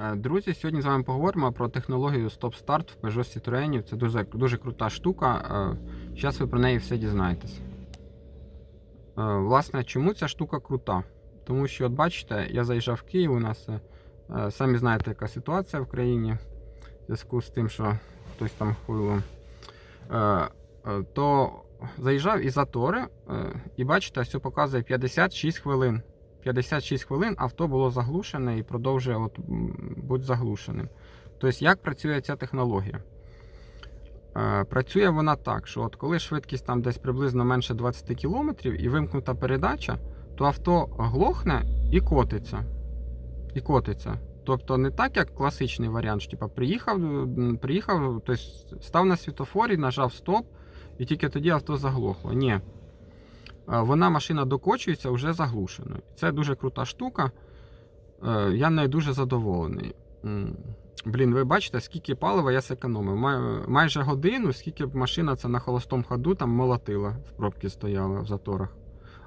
Е, Друзі, сьогодні з вами поговоримо про технологію Start в Peugeot Citroën. Це дуже, дуже крута штука. Зараз ви про неї все дізнаєтесь. Е, Власне, чому ця штука крута? Тому що, от бачите, я заїжджав в Київ, у нас е, е, самі знаєте, яка ситуація в країні в зв'язку з тим, що хтось там хуйло. Е, е, То заїжджав із затори, е, і бачите, все показує 56 хвилин. 56 хвилин авто було заглушене і продовжує от, бути заглушеним. Тобто, як працює ця технологія? Е, Працює вона так, що от коли швидкість там десь приблизно менше 20 км і вимкнута передача, то авто глохне і котиться. І котиться. Тобто не так, як класичний варіант, що типа приїхав, приїхав, тобто став на світофорі, нажав стоп, і тільки тоді авто заглохло. Ні. Е, Вона машина докочується вже заглушеною. Це дуже крута штука. Е, Я нею дуже задоволений. Блін, ви бачите, скільки палива я зекономив. Майже годину, скільки б машина це на холостому ходу там молотила, в пробці стояла в заторах.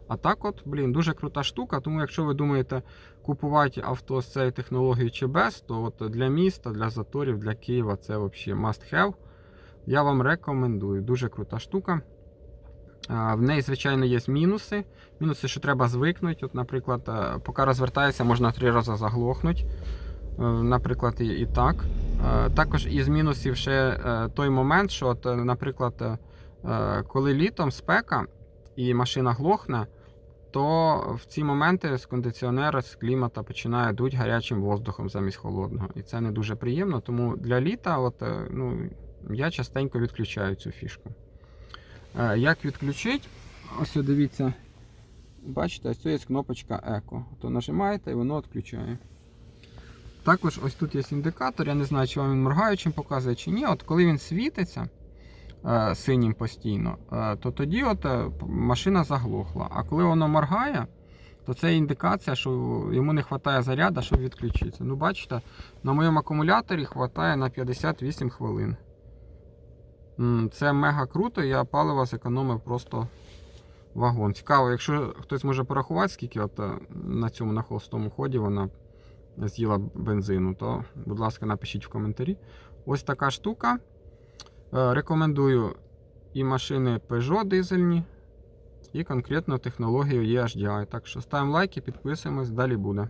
А так от, блін, дуже крута штука. Тому якщо ви думаєте купувати авто з цією технологією чи без, то от для міста, для заторів, для Києва це взагалі must have. Я вам рекомендую. Дуже крута штука. В неї, звичайно, є мінуси. Мінуси, що треба звикнути. От, наприклад, е, поки розвертається, можна три рази заглохнути. Е, Наприклад, і, так. Е, Також із мінусів ще той момент, що, от, наприклад, коли літом спека і машина глохне, то в ці моменти з кондиціонера, з клімата починає дуть гарячим воздухом замість холодного. І це не дуже приємно. Тому для літа от, ну, я частенько відключаю цю фішку. Е, Як відключити? Ось дивіться. Бачите, ось тут є кнопочка Еко. То нажимаєте і воно відключає. Також ось тут є індикатор, я не знаю, чи вам він моргаючим показує чи ні. От коли він світиться е, синім постійно, е, то тоді от машина заглохла. А коли воно моргає, то це індикація, що йому не вистачає заряду, щоб відключитися. Ну, бачите, на моєму акумуляторі вистачає на 58 хвилин. Це мега круто, я паливо зекономив просто вагон. Цікаво, якщо хтось може порахувати, скільки от е, на цьому на холостому ході вона з'їла бензину, то, будь ласка, напишіть в коментарі. Ось така штука. Е, Рекомендую і машини Peugeot дизельні, і конкретно технологію EHDI. Так що ставимо лайки, підписуємось, далі буде.